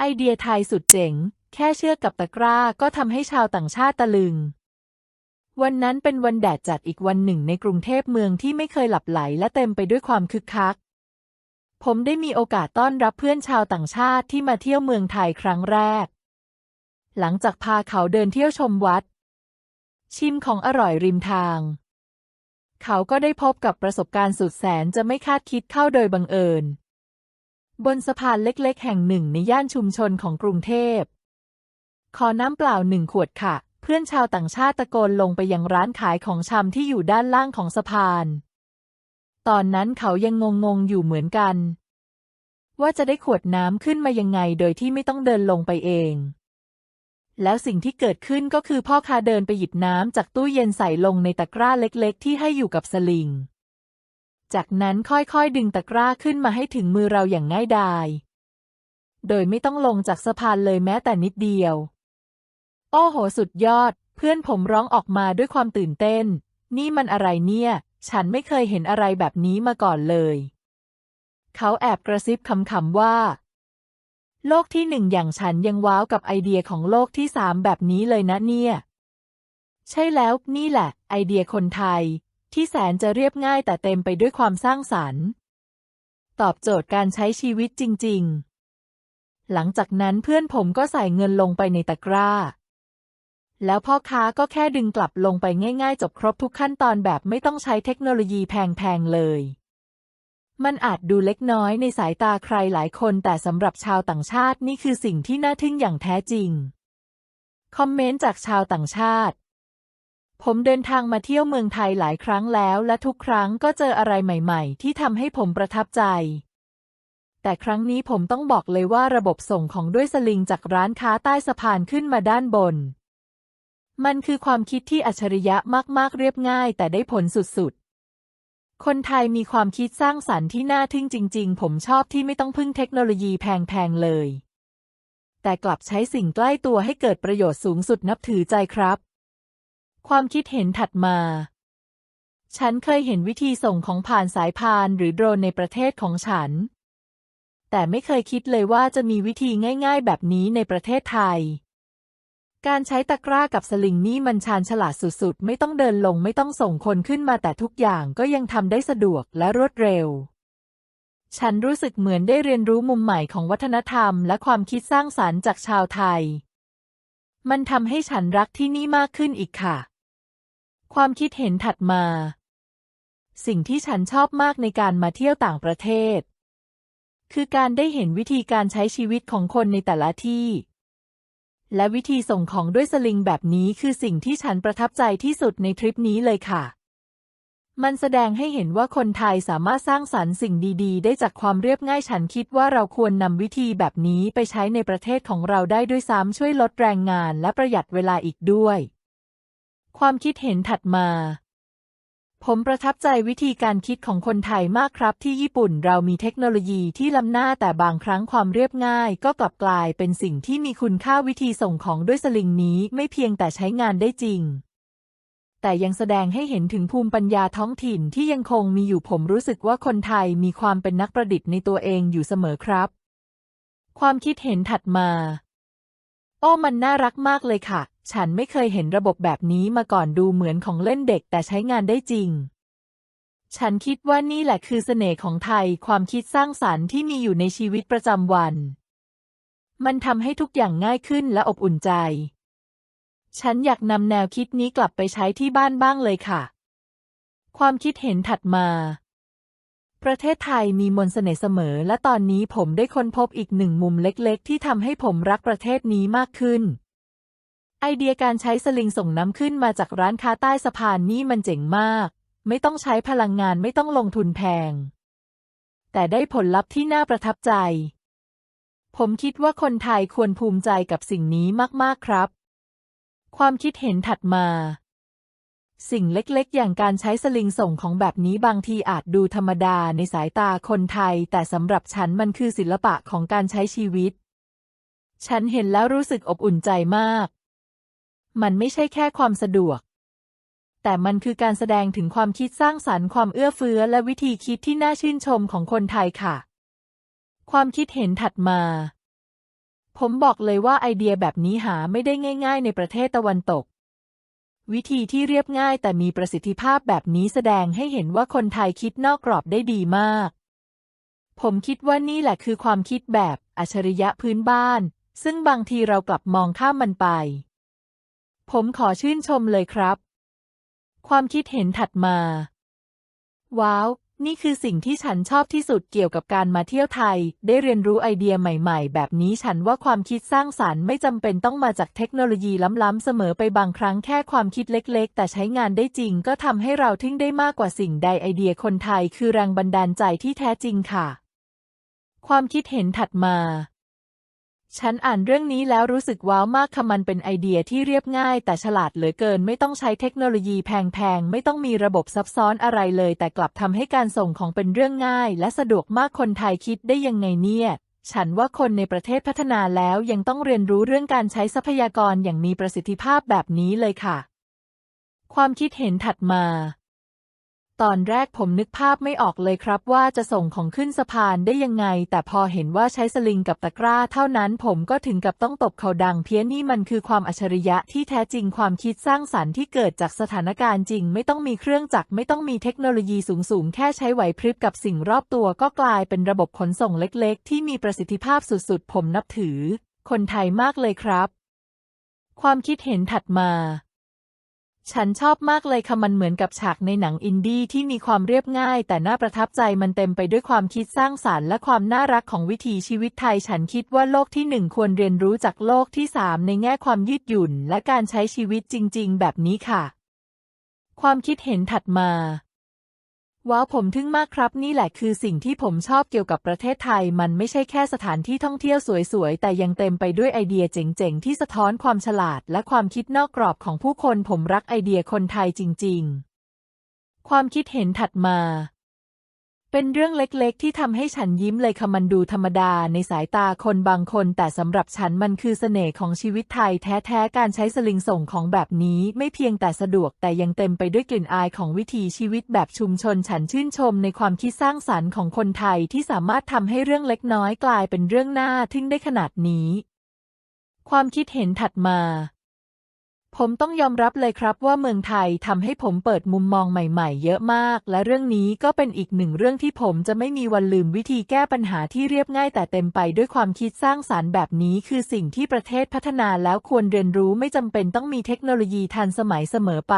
ไอเดียไทยสุดเจ๋ง แค่เชือกกับตะกร้าก็ทำให้ชาวต่างชาติตะลึง วันนั้นเป็นวันแดดจัดอีกวันหนึ่งในกรุงเทพเมืองที่ไม่เคยหลับไหลและเต็มไปด้วยความคึกคัก ผมได้มีโอกาสต้อนรับเพื่อนชาวต่างชาติที่มาเที่ยวเมืองไทยครั้งแรก หลังจากพาเขาเดินเที่ยวชมวัด ชิมของอร่อยริมทาง เขาก็ได้พบกับประสบการณ์สุดแสนจะไม่คาดคิดเข้าโดยบังเอิญ บนสะพานเล็กๆ แห่งหนึ่งในย่านชุมชนของกรุงเทพ ขอน้ำเปล่าหนึ่งขวดค่ะ เพื่อนชาวต่างชาติตะโกนลงไปยังร้านขายของชำที่อยู่ด้านล่างของสะพาน ตอนนั้นเขายังงงๆ อยู่เหมือนกัน ว่าจะได้ขวดน้ำขึ้นมายังไงโดยที่ไม่ต้องเดินลงไปเอง แล้วสิ่งที่เกิดขึ้นก็คือพ่อค้าเดินไปหยิบน้ำจากตู้เย็นใส่ลงในตะกร้าเล็กๆ ที่ให้อยู่กับสลิง จากนั้นค่อยๆ ดึงตะกร้าขึ้นมาให้ถึงมือเราอย่างง่ายดาย โดยไม่ต้องลงจากสะพานเลยแม้แต่นิดเดียว โอ้โห สุดยอด เพื่อนผมร้องออกมาด้วยความตื่นเต้น นี่มันอะไรเนี่ย ฉันไม่เคยเห็นอะไรแบบนี้มาก่อนเลย เขาแอบกระซิบคำๆว่า โลกที่หนึ่งอย่างฉันยังว้าวกับไอเดียของโลกที่สามแบบนี้เลยนะเนี่ย ใช่แล้วนี่แหละ ไอเดียคนไทย ที่แสนจะเรียบง่ายแต่เต็มไปด้วยความสร้างสรรค์ ตอบโจทย์การใช้ชีวิตจริง ๆ หลังจากนั้นเพื่อนผมก็ใส่เงินลงไปในตะกร้า แล้วพ่อค้าก็แค่ดึงกลับลงไปง่าย ๆ จบครบทุกขั้นตอนแบบไม่ต้องใช้เทคโนโลยีแพง ๆ เลย มันอาจดูเล็กน้อยในสายตาใครหลายคนแต่สำหรับชาวต่างชาตินี่คือสิ่งที่น่าทึ่งอย่างแท้จริง คอมเมนต์จากชาวต่างชาติ ผมเดินทางมาเที่ยวเมืองไทยหลายครั้งแล้ว และทุกครั้งก็เจออะไรใหม่ๆ ที่ทำให้ผมประทับใจ แต่ครั้งนี้ผมต้องบอกเลยว่าระบบส่งของด้วยสลิงจากร้านค้าใต้สะพานขึ้นมาด้านบน มันคือความคิดที่อัจฉริยะมากๆเรียบง่าย แต่ได้ผลสุดๆ คนไทยมีความคิดสร้างสรรค์ที่น่าทึ่งจริง ๆ ผมชอบที่ไม่ต้องพึ่งเทคโนโลยีแพงๆเลย แต่กลับใช้สิ่งใกล้ตัวให้เกิดประโยชน์สูงสุดนับถือใจครับ ความคิดเห็นถัดมา ฉันเคยเห็นวิธีส่งของผ่านสายพานหรือโดรนในประเทศของฉัน แต่ไม่เคยคิดเลยว่าจะมีวิธีง่าย ๆ แบบนี้ในประเทศไทย การใช้ตะกร้ากับสลิงนี่มันชาญฉลาดสุดๆ ไม่ต้องเดินลงไม่ต้องส่งคนขึ้นมาแต่ทุกอย่างก็ยังทำได้สะดวกและรวดเร็วฉันรู้สึกเหมือนได้เรียนรู้มุมใหม่ของวัฒนธรรมและความคิดสร้างสรรค์จากชาวไทย มันทำให้ฉันรักที่นี่มากขึ้นอีกค่ะ ความคิดเห็นถัดมา สิ่งที่ฉันชอบมากในการมาเที่ยวต่างประเทศ คือการได้เห็นวิธีการใช้ชีวิตของคนในแต่ละที่ และวิธีส่งของด้วยสลิงแบบนี้คือสิ่งที่ฉันประทับใจที่สุดในทริปนี้เลยค่ะ มันแสดงให้เห็นว่าคนไทยสามารถสร้างสรรค์สิ่งดี ๆ ได้จากความเรียบง่ายฉันคิดว่าเราควรนำวิธีแบบนี้ไปใช้ในประเทศของเราได้ด้วยซ้ำช่วยลดแรงงานและประหยัดเวลาอีกด้วย ความคิดเห็นถัดมา ผมประทับใจวิธีการคิดของคนไทยมากครับ ที่ญี่ปุ่นเรามีเทคโนโลยีที่ล้ำหน้าแต่บางครั้งความเรียบง่าย ก็กลับกลายเป็นสิ่งที่มีคุณค่าวิธีส่งของด้วยสลิงนี้ไม่เพียงแต่ใช้งานได้จริง แต่ยังแสดงให้เห็นถึงภูมิปัญญาท้องถิ่นที่ยังคงมีอยู่ผมรู้สึกว่าคนไทยมีความเป็นนักประดิษฐ์ในตัวเองอยู่เสมอครับ ความคิดเห็นถัดมาโอ้มันน่ารักมากเลยค่ะ ฉันไม่เคยเห็นระบบแบบนี้มาก่อนดูเหมือนของเล่นเด็กแต่ใช้งานได้จริง ฉันคิดว่านี่แหละคือเสน่ห์ของไทย ความคิดสร้างสรรค์ที่มีอยู่ในชีวิตประจำวัน มันทำให้ทุกอย่างง่ายขึ้นและอบอุ่นใจ ฉันอยากนำแนวคิดนี้กลับไปใช้ที่บ้านบ้างเลยค่ะ ความคิดเห็นถัดมาประเทศไทยมีมนต์เสน่ห์เสมอ และตอนนี้ผมได้ค้นพบอีกหนึ่งมุมเล็กๆ ที่ทำให้ผมรักประเทศนี้มากขึ้น ไอเดียการใช้สลิงส่งน้ำขึ้นมาจากร้านค้าใต้สะพานนี่มันเจ๋งมาก ไม่ต้องใช้พลังงานไม่ต้องลงทุนแพง แต่ได้ผลลัพธ์ที่น่าประทับใจ ผมคิดว่าคนไทยควรภูมิใจกับสิ่งนี้มาก ๆ ครับ ความคิดเห็นถัดมา สิ่งเล็กๆ อย่างการใช้สลิงส่งของแบบนี้บางทีอาจดูธรรมดาในสายตาคนไทย แต่สำหรับฉันมันคือศิลปะของการใช้ชีวิต ฉันเห็นแล้วรู้สึกอบอุ่นใจมาก มันไม่ใช่แค่ความสะดวก แต่มันคือการแสดงถึงความคิดสร้างสรรค์ความเอื้อเฟื้อและวิธีคิดที่น่าชื่นชมของคนไทยค่ะ ความคิดเห็นถัดมา ผมบอกเลยว่าไอเดียแบบนี้หาไม่ได้ง่าย ๆ ในประเทศตะวันตก วิธีที่เรียบง่ายแต่มีประสิทธิภาพแบบนี้แสดงให้เห็นว่าคนไทยคิดนอกกรอบได้ดีมาก ผมคิดว่านี่แหละคือความคิดแบบอัจฉริยะพื้นบ้าน ซึ่งบางทีเรากลับมองข้ามมันไป ผมขอชื่นชมเลยครับ ความคิดเห็นถัดมา ว้าว นี่คือสิ่งที่ฉันชอบที่สุดเกี่ยวกับการมาเที่ยวไทย ได้เรียนรู้ไอเดียใหม่ๆ แบบนี้ฉันว่าความคิดสร้างสรรค์ไม่จำเป็นต้องมาจากเทคโนโลยีล้ำๆเสมอไปบางครั้งแค่ความคิดเล็กๆ แต่ใช้งานได้จริง ก็ทำให้เราทึ่งได้มากกว่าสิ่งใดไอเดียคนไทย คือแรงบันดาลใจที่แท้จริงค่ะ ความคิดเห็นถัดมา ฉันอ่านเรื่องนี้แล้วรู้สึกว้าวมากค่ะมันเป็นไอเดียที่เรียบง่าย แต่ฉลาดเหลือเกิน ไม่ต้องใช้เทคโนโลยีแพงๆ ไม่ต้องมีระบบซับซ้อนอะไรเลย แต่กลับทำให้การส่งของเป็นเรื่องง่าย และสะดวกมากคนไทยคิดได้ยังไงเนี่ย ฉันว่าคนในประเทศพัฒนาแล้วยังต้องเรียนรู้เรื่องการใช้ทรัพยากรอย่างมีประสิทธิภาพแบบนี้เลยค่ะ ความคิดเห็นถัดมา ตอนแรกผมนึกภาพไม่ออกเลยครับว่าจะส่งของขึ้นสะพานได้ยังไง แต่พอเห็นว่าใช้สลิงกับตะกร้าเท่านั้นผมก็ถึงกับต้องตบเขาดังเพี้ยนนี่มันคือความอัจฉริยะที่แท้จริงความคิดสร้างสรรค์ที่เกิดจากสถานการณ์จริง ไม่ต้องมีเครื่องจักรไม่ต้องมีเทคโนโลยีสูงๆ แค่ใช้ไหวพริบกับสิ่งรอบตัวก็กลายเป็นระบบขนส่งเล็กๆ ที่มีประสิทธิภาพสุดๆ ผมนับถือ คนไทยมากเลยครับ ความคิดเห็นถัดมา ฉันชอบมากเลยค่ะมันเหมือนกับฉากในหนังอินดี้ที่มีความเรียบง่าย แต่น่าประทับใจมันเต็มไปด้วยความคิดสร้างสารรค์และความน่ารักของวิถีชีวิตไทย ฉันคิดว่าโลกที่หนึ่งควรเรียนรู้จากโลกที่สามในแง่ความยืดหยุ่น และการใช้ชีวิตจริง ๆ แบบนี้ค่ะ ความคิดเห็นถัดมา ว้าวผมทึ่งมากครับ นี่แหละคือสิ่งที่ผมชอบเกี่ยวกับประเทศไทย มันไม่ใช่แค่สถานที่ท่องเที่ยวสวยๆ แต่ยังเต็มไปด้วยไอเดียเจ๋งๆ ที่สะท้อนความฉลาด และความคิดนอกกรอบของผู้คนผมรักไอเดียคนไทยจริง ๆ ความคิดเห็นถัดมา เป็นเรื่องเล็กๆ ที่ทำให้ฉันยิ้มเลยค่ะมันดูธรรมดาในสายตาคนบางคน แต่สำหรับฉันมันคือเสน่ห์ของชีวิตไทยแท้ๆ การใช้สลิงส่งของแบบนี้ไม่เพียงแต่สะดวก แต่ยังเต็มไปด้วยกลิ่นอายของวิถีชีวิตแบบชุมชน ฉันชื่นชมในความคิดสร้างสรรค์ของคนไทยที่สามารถทำให้เรื่องเล็กน้อยกลายเป็นเรื่องน่าทึ่งได้ขนาดนี้ ความคิดเห็นถัดมา ผมต้องยอมรับเลยครับว่าเมืองไทยทำให้ผมเปิดมุมมองใหม่ๆ เยอะมาก และเรื่องนี้ก็เป็นอีกหนึ่งเรื่องที่ผมจะไม่มีวันลืมวิธีแก้ปัญหาที่เรียบง่ายแต่เต็มไปด้วยความคิดสร้างสารรค์แบบนี้คือสิ่งที่ประเทศพัฒนาแล้วควรเรียนรู้ไม่จำเป็นต้องมีเทคโนโลยีทันสมัยเสมอไป